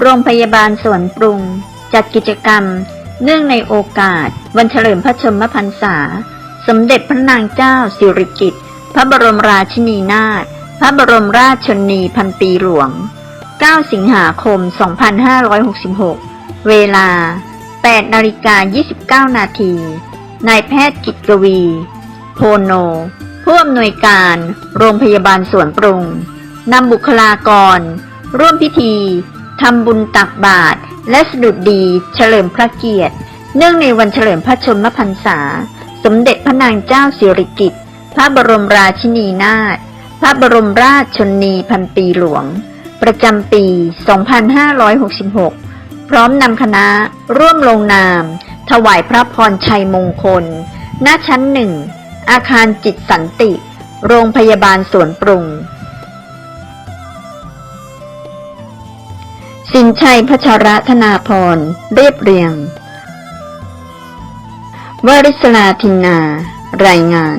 โรงพยาบาลสวนปรุง จัดกิจกรรม เนื่องในโอกาส วันเฉลิมพระชนมพรรษา สมเด็จพระนางเจ้าสิริกิติ์พระบรมราชินีนาถพระบรมราชชนีพันปีหลวง 9 สิงหาคม 2566 เวลา 8 นาฬิกา 29 นาที นายแพทย์กิตกวี โพโน ผู้อำนวยการโรงพยาบาลสวนปรุงนำบุคลากร ร่วมพิธี ทำบุญตักบาตรและสดุดดีเฉลิมพระเกียรติ เนื่องในวันเฉลิมพระชนมพรรษา สมเด็จพระนางเจ้าสิริกิติ์พระบรมราชินีนาถพระบรมราชชนนีพันปีหลวง ประจำปี 2566 พร้อมนำคณะร่วมลงนาม ถวายพระพรชัยมงคล ณ ชั้นหนึ่ง อาคารจิตสันติ โรงพยาบาลสวนปรุง สินชัยพัชรธนาพร เรียบเรียง วริศลาทินนา รายงาน